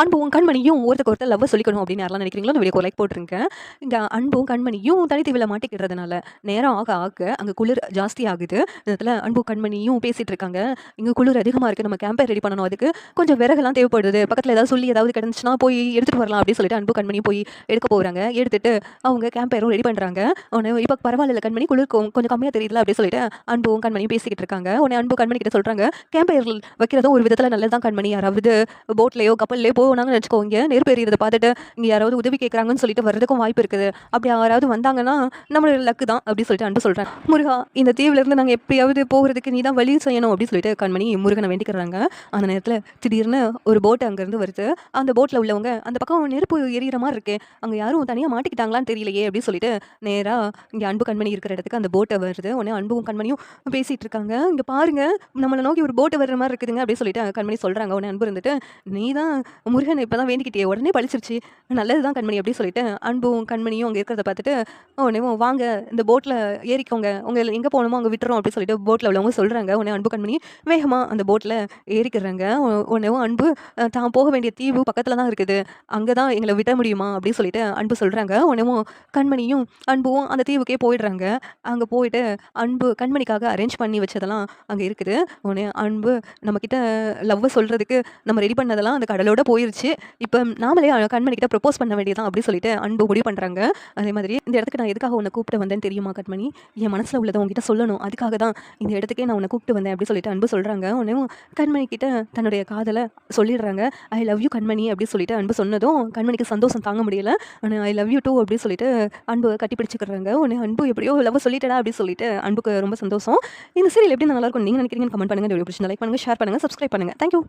அன்பும் கண்மணியும் ஒருத்தருக்கு ஒருத்தர் லவ் சொல்லிக்கணும் அப்படின்னு யாரெல்லாம் நினைக்கிறீங்களோ அந்த வீடியோ லைக் போட்டிருக்கேன். இங்கே அன்பும் கண்மணியும் தனித்தீவில் மாட்டிக்கிறதுனால நேரம் ஆக ஆக அங்கே குளிர் ஜாஸ்தி ஆகுது. இதில் அன்பும் கண்மணியும் பேசிகிட்டு இருக்காங்க. இங்கே குளிர் அதிகமாக இருக்குது நம்ம கேம்பை ரெடி பண்ணணும். அதுக்கு கொஞ்சம் விறகுலாம் தேவைப்படுது. பக்கத்தில் ஏதாவது சொல்லி ஏதாவது கிடந்துச்சுன்னா போய் எடுத்துகிட்டு வரலாம் அப்படின்னு சொல்லிட்டு அன்பு கண்மணியும் போய் எடுக்க போகிறாங்க எடுத்துட்டு அவங்க கேம்பையரும் ரெடி பண்ணுறாங்க உடனே இப்போ பரவாயில்ல கண்மணி குளிர் கொஞ்சம் கம்மியாக தெரியுதுல அப்படின்னு சொல்லிட்டு அன்பும் கண்மணியும் பேசிக்கிட்டு இருக்காங்க. உடனே அன்பு கண்மணி கிட்ட சொல்கிறாங்க கேம்பையர் வைக்கிறதும் ஒரு விதத்தில் நல்லதான் கண்மணி. யாராவது போட்லேயோ கப்பல்லையோ போனாங்கன்னு வச்சுக்கோங்க நெருப்பு எறியறதை பார்த்துட்டு இங்கே யாராவது உதவி கேட்குறாங்கன்னு சொல்லிட்டு வர்றதுக்கும் வாய்ப்பு இருக்குது. அப்படி யாராவது வந்தாங்கன்னா நம்மளோட லக்கு தான் அப்படின்னு சொல்லிட்டு அன்பு சொல்கிறேன் முருகா இந்த தீவிலேருந்து நாங்கள் எப்படியாவது போகிறதுக்கு நீ தான் வழி செய்யணும் அப்படின்னு சொல்லிட்டு கண்மணி முருகனை வேண்டிக்கிறாங்க. அந்த நேரத்தில் திடீர்னு ஒரு போட் அங்கேருந்து வருது. அந்த போட்டில் உள்ளவங்க அந்த பக்கம் நெருப்பு எரியிற மாதிரி இருக்கு. அங்கே யாரும் தனியாக மாட்டிக்கிட்டாங்களான்னு தெரியலையே அப்படின்னு சொல்லிட்டு நேராக இங்கே அன்பு கண்மணி இருக்கிற இடத்துக்கு அந்த போட்டை வருது. உடனே அன்பும் கண்மணியும் பேசிகிட்டு இருக்காங்க. இங்கே பாருங்கள் நம்மளை நோக்கி ஒரு போட்டை வர்ற மாதிரி இருக்குதுங்க அப்படின்னு சொல்லிட்டு கண்மணி சொல்கிறாங்க உடனே அன்பு இருந்துட்டு நீ தான் முருகன் இப்போ தான் வேண்டிக்கிட்டே உடனே பழிச்சிருச்சு. நல்லது தான் கண்மணி அப்படின்னு சொல்லிட்டு அன்பும் கண்மணியும் அங்கே இருக்கிறத பார்த்துட்டு உடனே வாங்க இந்த போட்டில் ஏறிக்கோங்க. உங்க எங்கே போகணுமோ அங்கே விட்டுறோம் அப்படின்னு சொல்லிட்டு போட்டில் உள்ளவங்க சொல்கிறாங்க உடனே அன்பு கண்மணி வேகமாக அந்த போட்டில் ஏறிக்கிறாங்க. உடனே அன்பு தான் போக வேண்டிய தீவு பக்கத்தில் தான் இருக்குது. அங்கே தான் எங்களை விட முடியுமா? அப்படின்னு சொல்லிட்டு அன்பு சொல்கிறாங்க உடனே கண்மணியும் அன்பும் அந்த தீவுக்கே போயிடுறாங்க. அங்கே போயிட்டு அன்பு கண்மணிக்காக அரேஞ்ச் பண்ணி வச்சதெல்லாம் அங்கே இருக்குது. உடனே அன்பு நம்மக்கிட்ட லவ்வை சொல்கிறதுக்கு நம்ம ரெடி பண்ணதெல்லாம் அந்த கடலோட போயிருச்சு. இப்போ நாமளே கண்மணிக்கிட்ட ப்ரப்போஸ் பண்ண வேண்டியதான் அப்படின்னு சொல்லிட்டு அன்பு முடிவு பண்ணுறாங்க அதே மாதிரி இந்த இடத்துக்கு நான் எதுக்காக உன்னை கூப்பிட்டு வந்தேன் தெரியுமா கண்மணி? என் மனசில் உள்ளதை உங்ககிட்ட சொல்லணும். அதுக்காக தான் இந்த இடத்துக்கே நான் உன்னை கூப்பிட்டு வந்தேன் அப்படின்னு சொல்லிட்டு அன்பு சொல்கிறாங்க உடனே கண்மணி கிட்ட தன்னுடைய காதலை சொல்லிடுறாங்க. ஐ லவ் யூ கண்மணி அப்படின்னு சொல்லிட்டு அன்பு சொன்னதும் கண்மணிக்கு சந்தோஷம் தாங்க முடியல. ஆனால் ஐ லவ் யூ டூ அப்படின்னு சொல்லிட்டு அன்பு கட்டி பிடிச்சிக்கிறாங்க அன்பு எப்படியோ லவ் சொல்லிட்டடா அப்படின்னு சொல்லிட்டு அன்புக்கு ரொம்ப சந்தோஷம். இந்த சீரியல் எப்படி நல்லா இருக்கும் நீங்கள் நினைக்கிறீங்கன்னு கமெண்ட் பண்ணுங்க. லைக் பண்ணுங்க ஷேர் பண்ணுங்க சப்ஸ்கிரைப் பண்ணுங்க. தேங்க்யூ